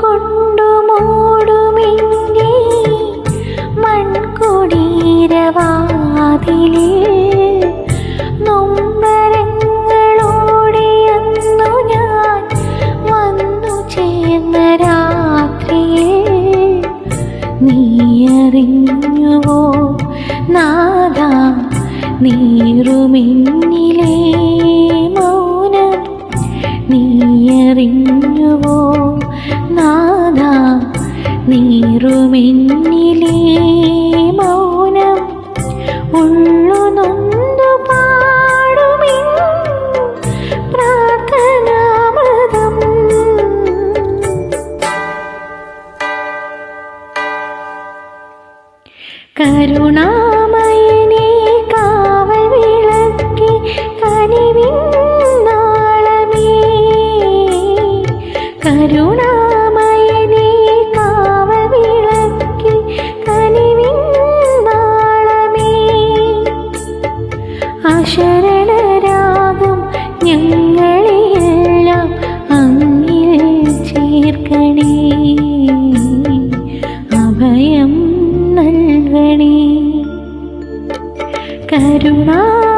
കൊണ്ടു മൂടുമിന്റെ മൺകുടീരവാതിലേ നീയറിഞ്ഞുവോ നാദ നീറുമിന്നിലേ മൗനം. നീയറിഞ്ഞു നീറുമിന്നിലേ മൗനം ഉള്ളു നൊന്തു പാടുമേ പ്രാർത്ഥനാമൃതം. കരുണാമയനെ അശരണരാകും ഞങ്ങളെയെല്ലാം അങ്ങിൽ ചേർക്കണേ. അഭയം നൽകണേ. കരുണാമയേ